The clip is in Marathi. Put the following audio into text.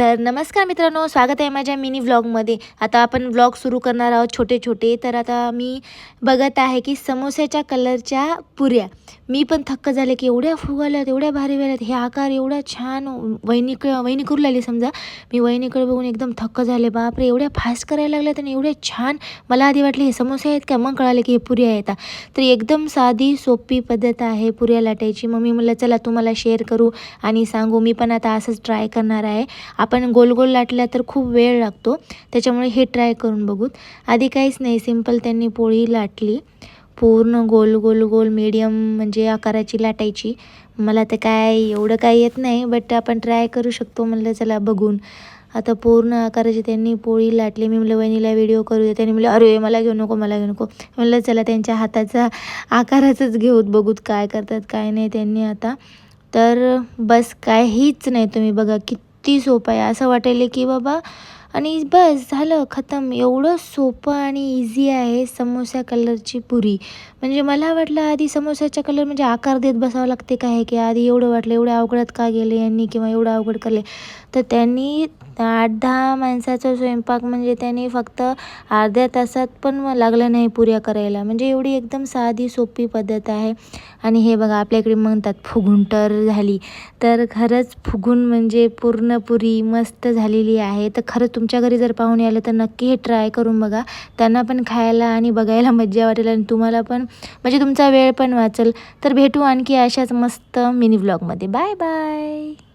तर नमस्कार मित्रांनो स्वागत आहे माझ्या मिनी व्लॉगमध्ये. आता आपण व्लॉग सुरू करणार आहोत छोटे छोटे तर आता मी बघत आहे की समोस्याच्या कलरच्या पुऱ्या. मी पण थक्क झाले की एवढ्या फुगाल्यात एवढ्या भारी वेळात हे आकार एवढा छान वहिनीक वहिनी करू लागली समजा. मी वहिनीकडे बघून एकदम थक्क झाले. बापरे एवढ्या फास्ट करायला लागल्यात आणि एवढ्या छान. मला आधी वाटले हे समोसे आहेत का? मग कळाले की हे पुऱ्या आहेत. तर एकदम साधी सोपी पद्धत आहे पुऱ्या लाटायची. मग मी म्हणलं चला तुम्हाला शेअर करू आणि सांगू. मी पण आता असंच ट्राय करणार आहे. आपण गोल गोल लाटल्या तर खूप वेळ लागतो. त्याच्यामुळे हे ट्राय करून बघूत. आधी काहीच नाही सिंपल त्यांनी पोळी लाटली. पूर्ण गोल गोल गोल मीडियम म्हणजे आकाराची लाटायची. मला ते काय एवढं काय येत नाही बट आपण ट्राय करू शकतो म्हणलं चला बघून. आता पूर्ण आकाराची त्यांनी पोळी लाटली. मी म्हणलं वहिनीला व्हिडिओ करू दे. त्यांनी म्हणलं अरे मला घेऊ नको मला घेऊ नको. म्हणलं चला त्यांच्या हाताचा आकाराचंच घेऊत बघूत काय करतात काय नाही त्यांनी आता. तर बस काहीच नाही तुम्ही बघा किती सोपं आहे? असं वाटेल की बाबा आणि बस झालं खतम. एवढं सोपं आणि इझी आहे समोसा कलरची पुरी. म्हणजे मला वाटलं आधी समोसाच्या कलर म्हणजे आकार देत बसावं लागते काय की आधी एवढं वाटलं एवढ्या अवघडात का गेले यांनी किंवा एवढं अवघड केले तर त्यांनी आठ दहा माणसाचा स्वयंपाक म्हणजे त्यांनी फक्त अर्ध्या तासात पण लागलं नाही पुऱ्या करायला. म्हणजे एवढी एकदम साधी सोपी पद्धत आहे. आणि हे बघा आपल्याकडे म्हणतात फुगून तर झाली. तर खरंच फुगून म्हणजे पूर्ण पुरी मस्त झालेली आहे. तर खरंच तुमच्या घरी जर पाहुणे आलं तर नक्की हे ट्राय करून बघा. त्यांना पण खायला आणि बघायला मज्जा वाटेल आणि तुम्हाला पण म्हणजे तुमचा वेळ पण वाचेल. तर भेटू आणखी अशाच मस्त मिनी ब्लॉगमध्ये बाय बाय